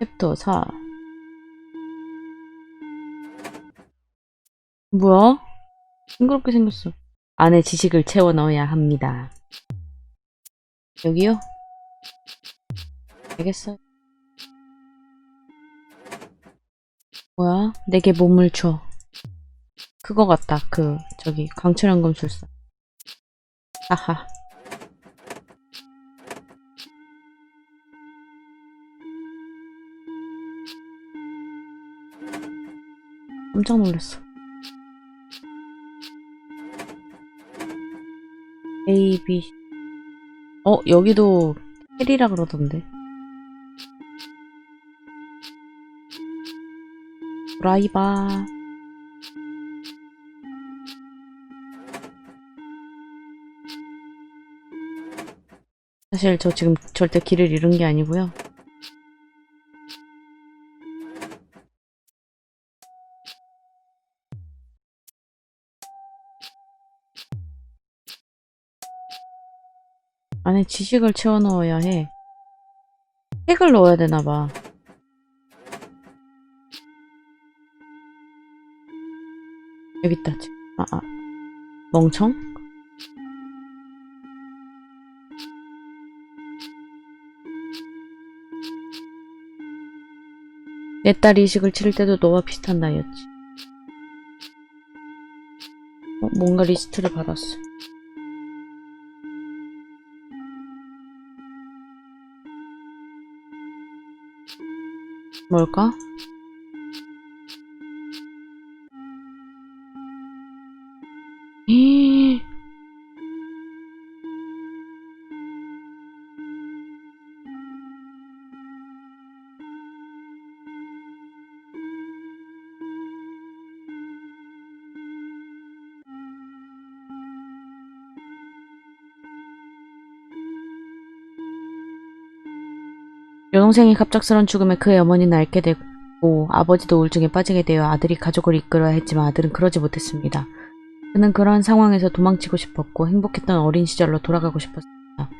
챕터 4 뭐야? 싱그럽게 생겼어. 안에 지식을 채워 넣어야 합니다. 여기요? 알겠어요. 뭐야? 내게 몸을 줘. 그거 같다. 그, 저기, 강철현 검술사. 하하. 깜짝 놀랐어. A, B. 어, 여기도 헬이라 그러던데. 브라이바. 사실 저 지금 절대 길을 잃은 게 아니고요. 안에 지식을 채워 넣어야 해. 책을 넣어야 되나 봐. 여기 있다. 책. 아, 아. 멍청? 내 딸이 이식을 치를 때도 너와 비슷한 나이였지. 어, 뭔가 리스트를 받았어. 뭘까? 동생이 갑작스런 죽음에 그의 어머니는 앓게 되고 아버지도 우울증에 빠지게 되어 아들이 가족을 이끌어야 했지만 아들은 그러지 못했습니다. 그는 그러한 상황에서 도망치고 싶었고 행복했던 어린 시절로 돌아가고 싶었습니다.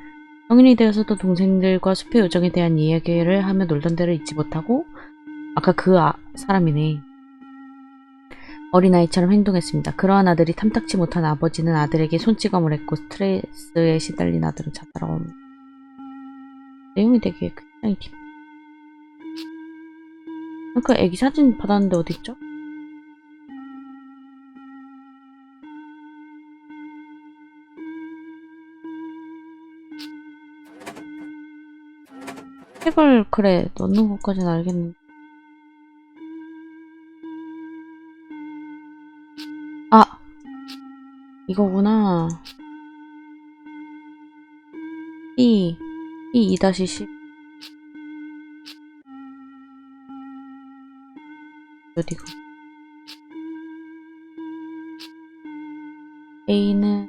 성인이 되어서도 동생들과 숲의 요정에 대한 이야기를 하며 놀던 데를 잊지 못하고 아까 그 아- 사람이네. 어린아이처럼 행동했습니다. 그러한 아들이 탐탁치 못한 아버지는 아들에게 손찌검을 했고 스트레스에 시달린 아들은 자살하고 합니다. 내용이 되게 굉장히 깊. 그 애기 사진 받았는데 어딨죠? 책을 그래 넣는 것까지는 알겠는데. 아! 이거구나. 이이2-10 A는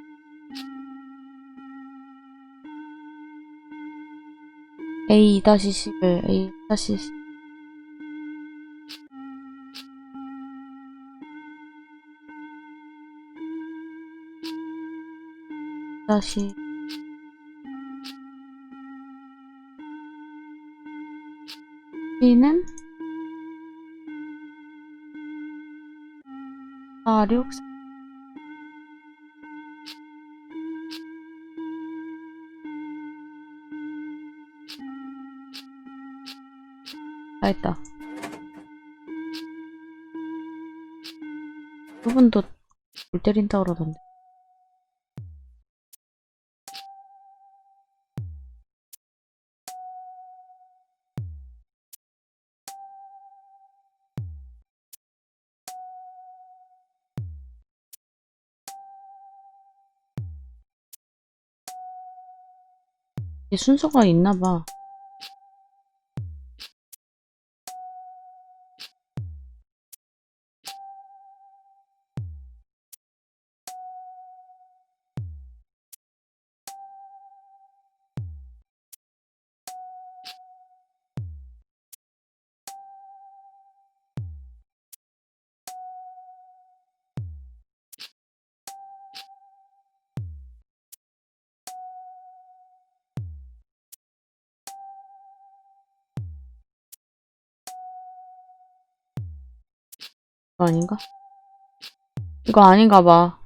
A 2-10을 A 다시 10 다시. B는 4, 6, 다 했다. 그분도 물 때린다 그러던데. 순서가 있나 봐. 이거 아닌가? 이거 아닌가 봐.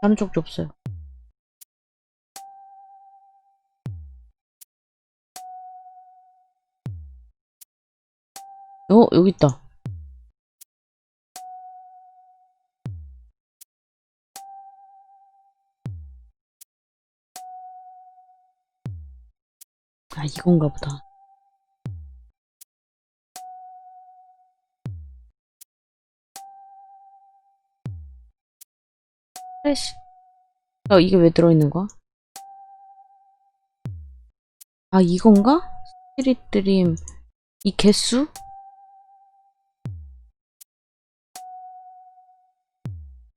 다른 쪽도 없어요. 어, 여기 있다. 아, 이건가 보다. 플래시. 어, 이게 왜 들어있는 거야? 아, 이건가? 스피릿 드림. 이 개수?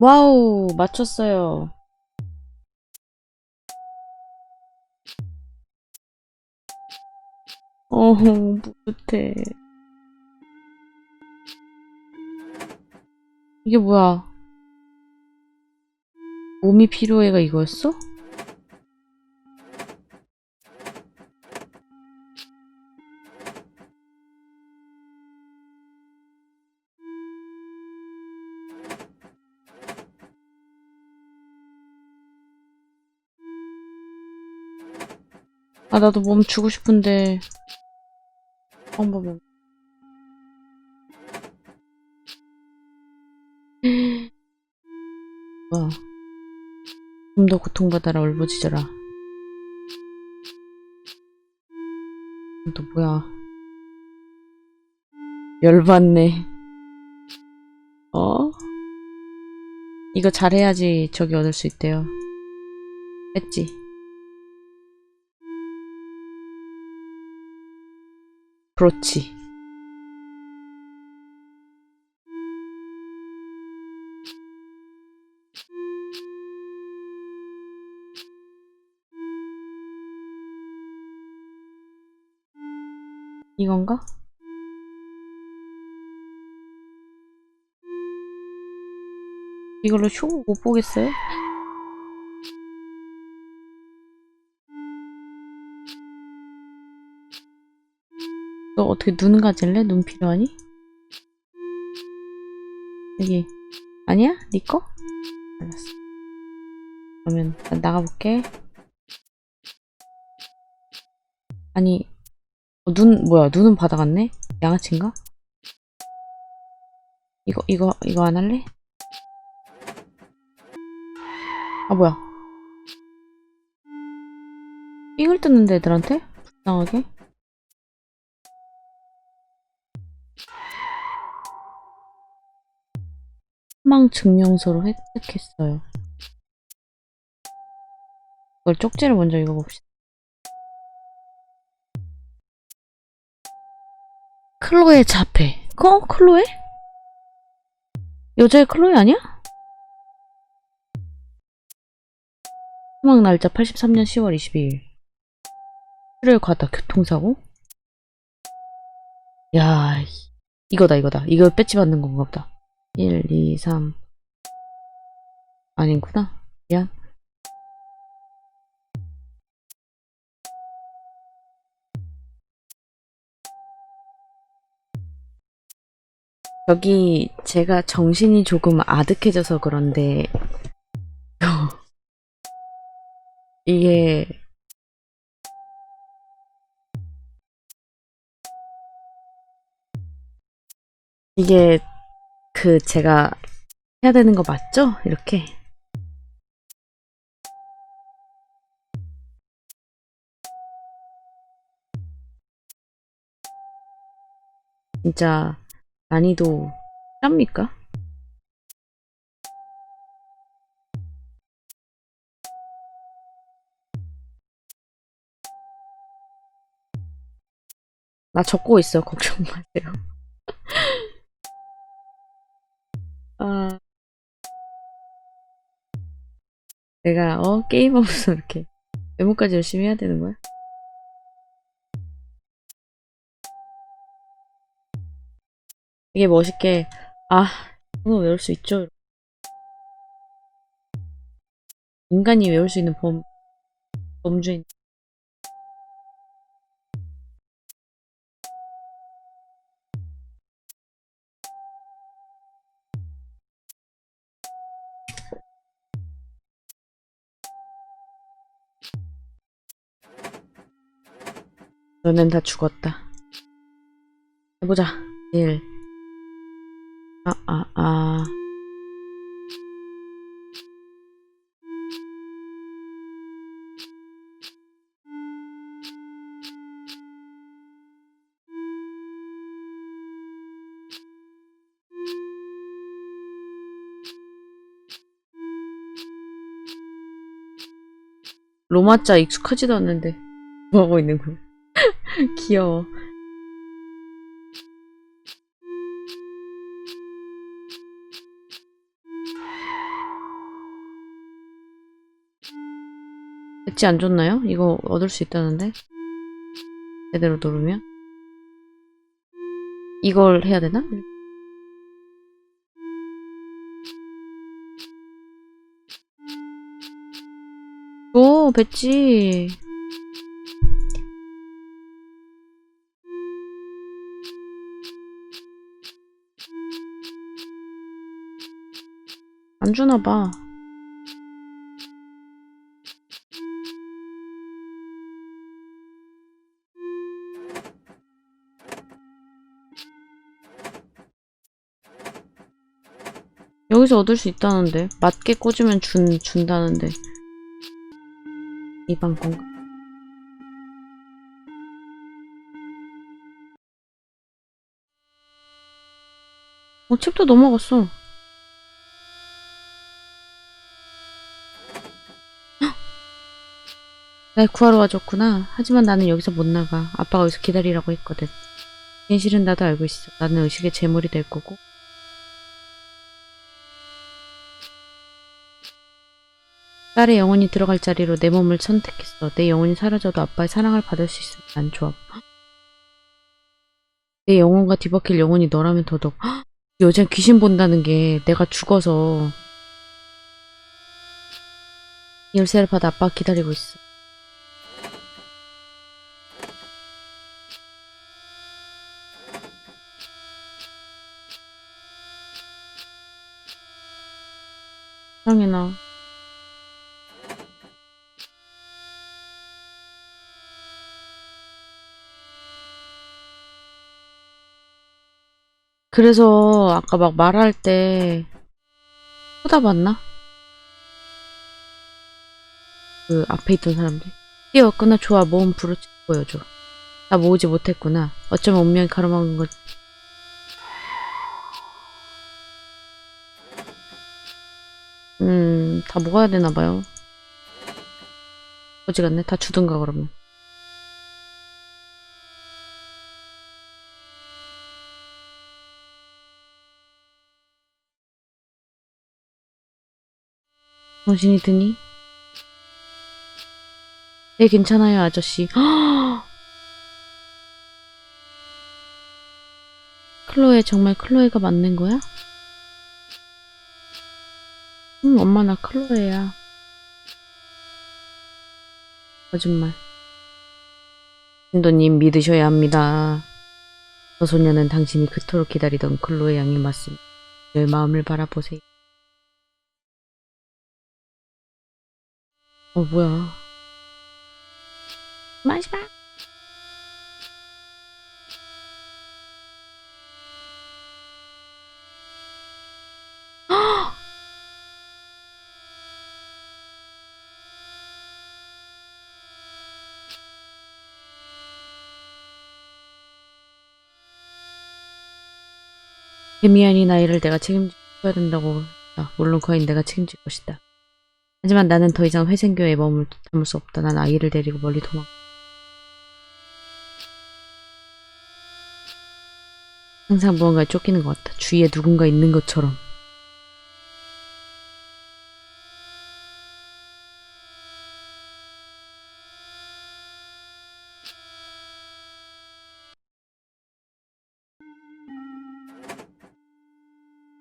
와우, 맞췄어요. 어, 뿌듯해. 이게 뭐야? 몸이 필요해가 이거였어? 아, 나도 몸 주고 싶은데. 방법은. 뭐야. 좀더 고통받아라, 울부짖어라. 또 뭐야. 열받네. 어? 이거 잘해야지 저기 얻을 수 있대요. 했지. 그렇지. 이건가? 이걸로 쇼 못 보겠어요? 너 어떻게 눈 가질래? 눈 필요하니? 여기 아니야? 네 거? 알았어 그러면 난 나가볼게 아니 어, 눈 뭐야 눈은 받아갔네? 양아치인가? 이거 이거 이거 안 할래? 아 뭐야 삥을 뜯는데 애들한테? 불쌍하게 사망 증명서로 획득했어요. 그걸 쪽지를 먼저 읽어봅시다. 클로에 자폐. 어? 클로에? 여자의 클로에 아니야? 사망 날짜 83년 10월 22일. 출혈 과다 교통사고? 야, 이- 이거다, 이거다. 이거 배지 받는 건가 보다. 1, 2, 3. 아닌구나. 미안. 여기 제가 정신이 조금 아득해져서 그런데 이게 이게 그 제가 해야 되는 거 맞죠? 이렇게. 진짜 난이도 짭니까? 나 적고 있어. 걱정 마세요. 내가 어 게임하면서 이렇게 메모까지 열심히 해야 되는 거야? 이게 멋있게 아 이거 외울 수 있죠? 인간이 외울 수 있는 범 범주인 너넨 다 죽었다. 해보자. 1. 아, 아, 아. 로마자 익숙하지도 않는데 뭐 하고 있는 거야? 귀여워. 배지 안 줬나요? 이거 얻을 수 있다는데? 제대로 누르면? 이걸 해야 되나? 오, 배지. 안 주나 봐. 여기서 얻을 수 있다는데 맞게 꽂으면 준 준다는데 이 방 건가? 어 챕터 넘어갔어. 날 구하러 와줬구나. 하지만 나는 여기서 못 나가. 아빠가 여기서 기다리라고 했거든. 진실은 나도 알고 있어. 나는 의식의 제물이 될 거고. 딸의 영혼이 들어갈 자리로 내 몸을 선택했어. 내 영혼이 사라져도 아빠의 사랑을 받을 수 있으면 난 좋아. 내 영혼과 뒤바뀔 영혼이 너라면 더더욱. 헉! 여자 귀신 본다는 게 내가 죽어서 열쇠를 받아 아빠가 기다리고 있어. 사랑해나. 그래서 아까 막 말할 때 쳐다봤나? 그 앞에 있던 사람들. 뛰어왔구나 좋아 모험 부르치 보여줘. 나 모으지 못했구나. 어쩌면 운명이 가로막은 걸. 음, 다 먹어야 되나 봐요. 어지 같네. 다 주든가 그러면. 정신이 드니? 네, 괜찮아요, 아저씨. 클로에, 정말 클로에가 맞는 거야? 응, 엄마 나 클로에야. 거짓말. 신도님 믿으셔야 합니다. 저 소녀는 당신이 그토록 기다리던 클로에 양이 맞습니다. 내 마음을 바라보세요. 어, 뭐야. 마지막! 데미안이 나이를 내가 책임져야 된다고 했다. 물론 거인 내가 책임질 것이다. 하지만 나는 더 이상 회생교에 머물 담을 수 없다. 난 아이를 데리고 멀리 도망. 항상 무언가에 쫓기는 것 같다. 주위에 누군가 있는 것처럼.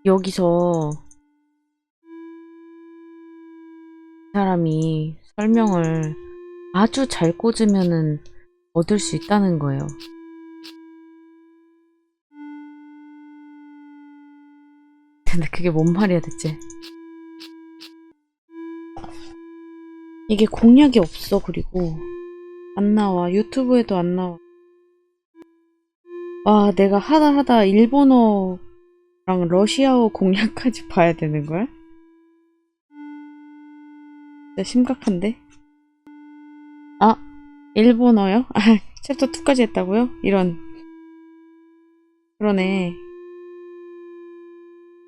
여기서 사람이 설명을 아주 잘 꽂으면은 얻을 수 있다는 거예요. 근데 그게 뭔 말이야 대체? 이게 공략이 없어 그리고 안 나와 유튜브에도 안 나와. 와 내가 하다 하다 일본어 랑 러시아어 공략까지 봐야 되는 거야? 진짜 심각한데? 아 일본어요? 아 챕터 2까지 했다고요? 이런 그러네.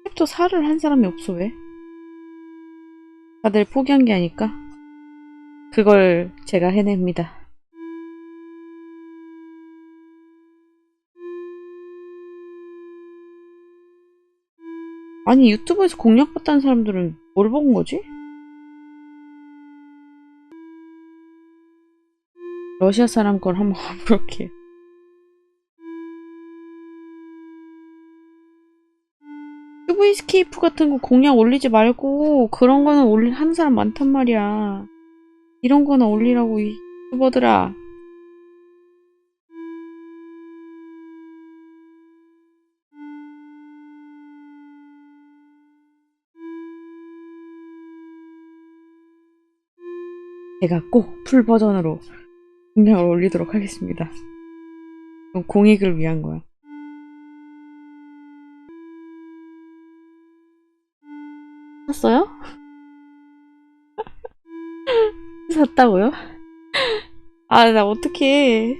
챕터 4를 한 사람이 없어, 왜? 다들 포기한 게 아닐까? 그걸 제가 해냅니다. 아니, 유튜브에서 공략받다는 사람들은 뭘 본 거지? 러시아 사람 걸 한번 가볼게요. 큐브이스케이프 같은 거 공략 올리지 말고 그런 거는 올리 하는 사람 많단 말이야. 이런 거나 올리라고 이 유튜버들아. 제가 꼭 풀 버전으로 공략을 올리도록 하겠습니다. 공익을 위한 거야. 샀어요? 샀다고요? 아, 나 어떡해.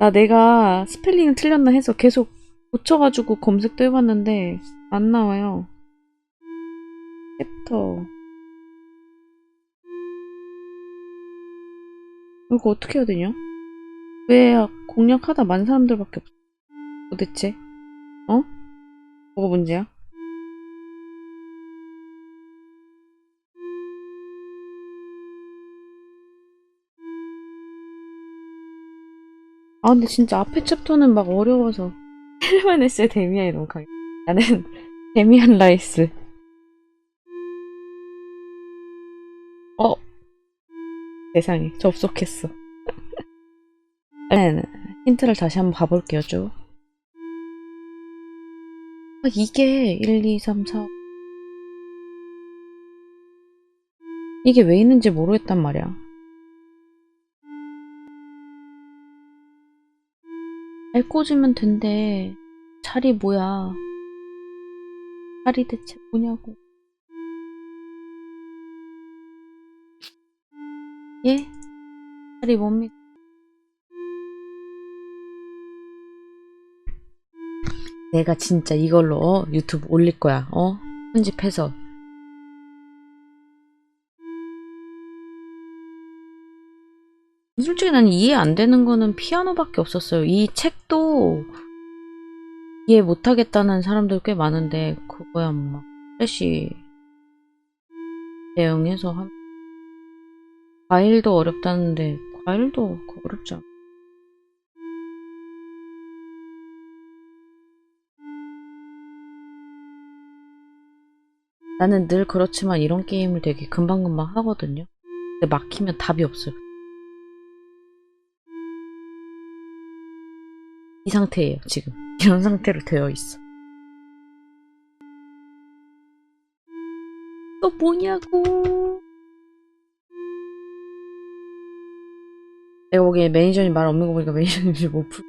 나 내가 스펠링을 틀렸나 해서 계속 고쳐가지고 검색도 해봤는데 안 나와요. 챕터. 이거 어떻게 해야 되냐? 왜 공략하다 만 사람들밖에 없어? 도대체? 어? 뭐가 문제야? 아 근데 진짜 앞에 챕터는 막 어려워서 헬르만에스의 데미안이 너무 강해 나는 데미안 라이스 어 세상에 접속했어 네, 힌트를 다시 한번 봐볼게요 쭉 아, 이게 1, 2, 3, 4 이게 왜 있는지 모르겠단 말이야 잘 꽂으면 된대. 자리 뭐야? 자리 대체 뭐냐고. 예? 자리 뭡니까? 내가 진짜 이걸로 어? 유튜브 올릴 거야. 어? 편집해서. 솔직히 난 이해 안 되는 거는 피아노밖에 없었어요. 이 책도 이해 못 하겠다는 사람들 꽤 많은데 그거야 뭐 플래시 대응해서 한 과일도 어렵다는데 과일도 어렵지 않아. 나는 늘 그렇지만 이런 게임을 되게 금방금방 하거든요. 근데 막히면 답이 없어요. 이 상태예요, 지금. 이런 상태로 되어 있어. 또 뭐냐고. 내가 보기에 매니저님 말 없는 거 보니까 매니저님 지금 못 풀.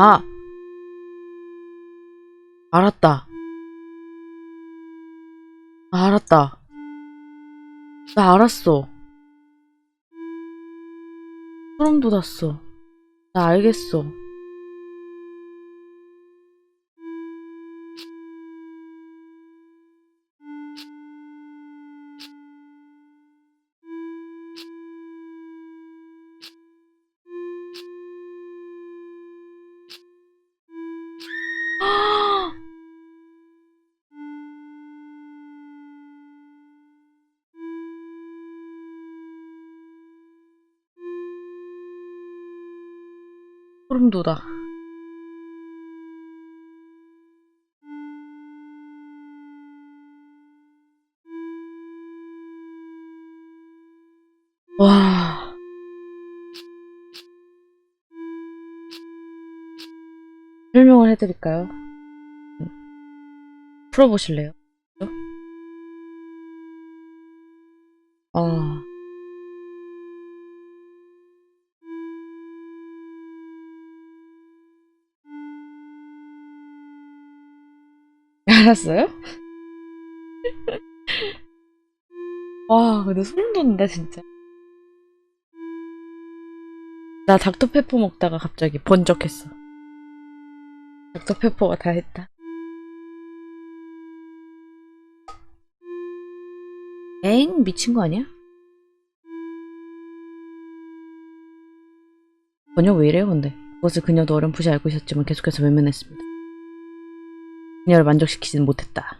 아! 알았다. 아, 알았다. 나 알았어. 소름 돋았어. 나 알겠어. 소름 돋아. 와. 설명을 해드릴까요? 풀어보실래요? 아. 알았어요? 와, 근데 소름 돋는다, 진짜. 나 닥터페퍼 먹다가 갑자기 번쩍했어. 닥터페퍼가 다 했다. 엥? 미친 거 아니야? 전혀 왜 이래요, 근데? 그것을 그녀도 어렴풋이 알고 있었지만 계속해서 외면했습니다. 그녀를 만족시키지는 못했다.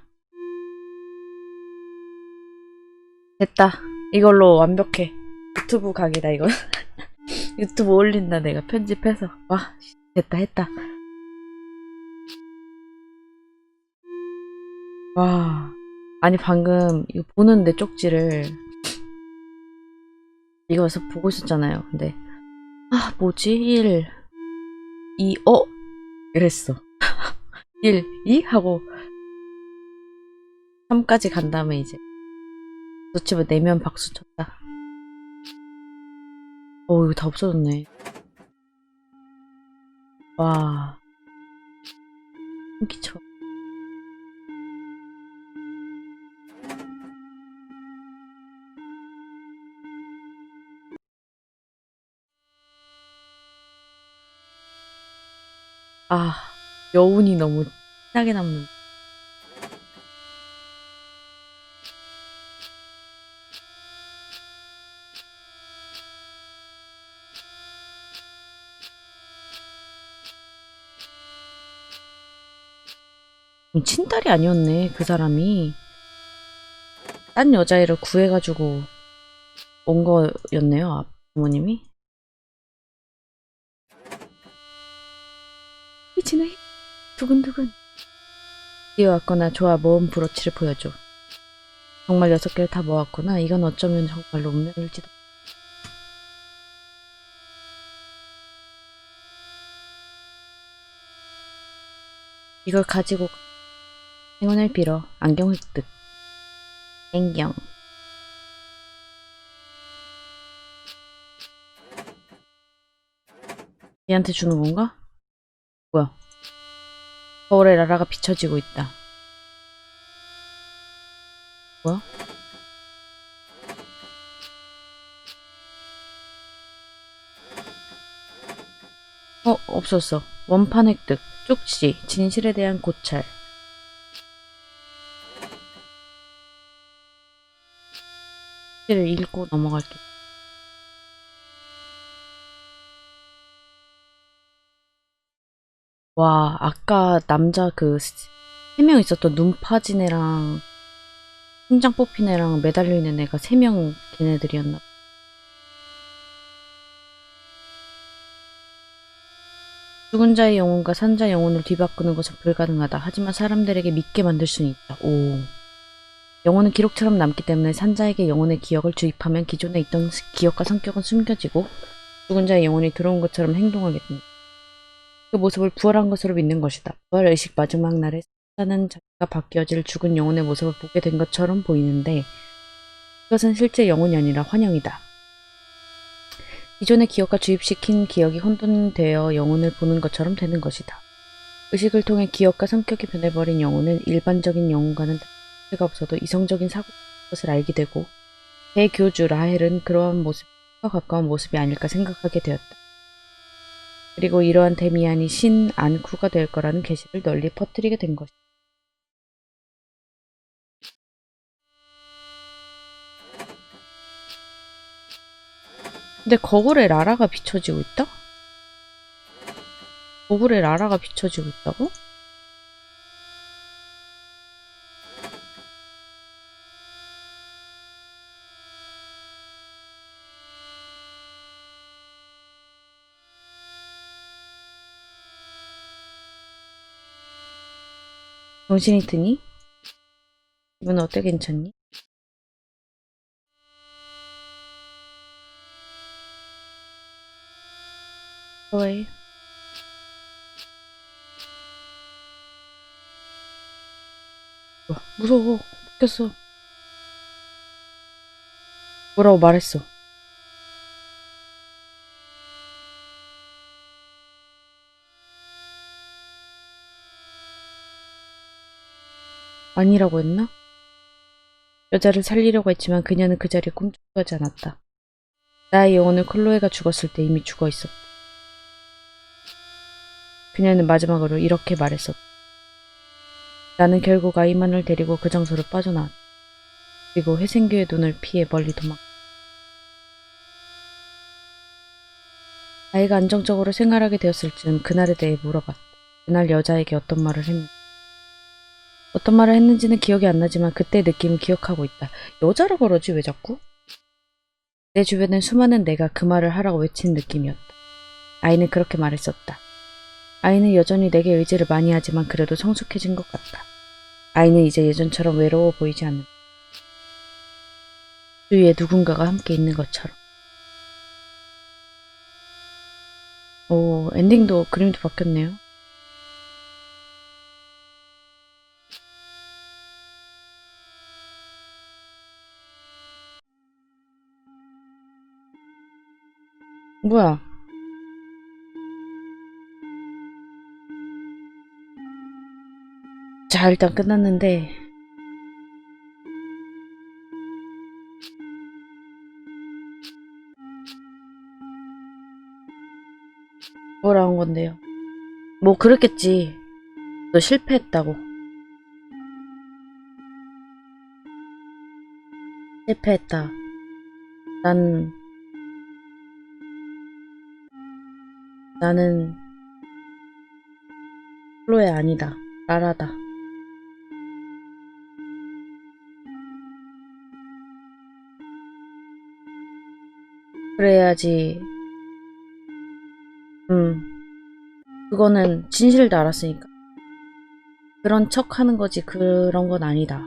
됐다. 이걸로 완벽해. 유튜브 각이다, 이거. 유튜브 올린다, 내가 편집해서. 와, 됐다, 했다. 와. 아니, 방금, 이거 보는데 쪽지를. 이거서 보고 있었잖아요. 근데, 아, 뭐지? 1, 2, 어? 이랬어. 1, 2? 하고 3까지 간 다음에 이제 놓치면 내면 박수 쳤다. 어, 이거 다 없어졌네. 와. 한기쳐. 아, 여운이 너무 진하게 남는. 음, 친딸이 아니었네, 그 사람이. 딴 여자애를 구해가지고 온 거였네요, 아, 부모님이. 미치네. 두근두근. 뛰어왔거나 좋아 모은 브로치를 보여줘. 정말 여섯 개를 다 모았구나. 이건 어쩌면 정말로 운명일지도. 이걸 가지고 행운을 빌어 안경 획득. 안경. 얘한테 주는 건가? 뭐야? 거울에 라라가 비춰지고 있다. 뭐야? 어, 없었어. 원판 획득, 쪽지, 진실에 대한 고찰. 쪽지를 읽고 넘어갈게. 와, 아까 남자 그, 세 명 있었던 눈 파진 애랑, 심장 뽑힌 애랑 매달려 있는 애가 세 명 걔네들이었나. 봐. 죽은 자의 영혼과 산자의 영혼을 뒤바꾸는 것은 불가능하다. 하지만 사람들에게 믿게 만들 수는 있다. 오. 영혼은 기록처럼 남기 때문에 산자에게 영혼의 기억을 주입하면 기존에 있던 기억과 성격은 숨겨지고 죽은 자의 영혼이 들어온 것처럼 행동하게 된다. 그 모습을 부활한 것으로 믿는 것이다. 부활 의식 마지막 날에 산자는 자기가 바뀌어질 죽은 영혼의 모습을 보게 된 것처럼 보이는데 그것은 실제 영혼이 아니라 환영이다. 기존의 기억과 주입시킨 기억이 혼돈되어 영혼을 보는 것처럼 되는 것이다. 의식을 통해 기억과 성격이 변해버린 영혼은 일반적인 영혼과는 차이가 없어도 이성적인 사고 것을 알게 되고 대교주 라헬은 그러한 모습과 가까운 모습이 아닐까 생각하게 되었다. 그리고 이러한 데미안이 신 안쿠가 될 거라는 계시를 널리 퍼뜨리게 된 것이다. 근데 거울에 라라가 비춰지고 있다? 거울에 라라가 비춰지고 있다고? 정신이 드니? 기분 어때 괜찮니? 왜? 와, 무서워. 웃겼어. 뭐라고 말했어. 아니라고 했나? 여자를 살리려고 했지만 그녀는 그 자리에 꿈쩍도 하지 않았다. 나의 영혼은 클로에가 죽었을 때 이미 죽어 있었다. 그녀는 마지막으로 이렇게 말했었다. 나는 결국 아이만을 데리고 그 장소를 빠져나왔다. 그리고 회생교의 눈을 피해 멀리 도망. 아이가 안정적으로 생활하게 되었을 즈음 그날에 대해 물어봤다. 그날 여자에게 어떤 말을 했는지. 어떤 말을 했는지는 기억이 안 나지만 그때 느낌은 기억하고 있다. 여자라 그러지 왜 자꾸? 내 주변엔 수많은 내가 그 말을 하라고 외친 느낌이었다. 아이는 그렇게 말했었다. 아이는 여전히 내게 의지를 많이 하지만 그래도 성숙해진 것 같다. 아이는 이제 예전처럼 외로워 보이지 않는다. 주위에 누군가가 함께 있는 것처럼. 오, 엔딩도 그림도 바뀌었네요. 뭐야? 자, 일단 끝났는데. 뭐라는 건데요? 뭐, 그랬겠지. 너 실패했다고. 실패했다. 난, 나는, 플로에 아니다. 라라다. 그래야지. 음. 그거는 진실도 알았으니까. 그런 척 하는 거지, 그런 건 아니다.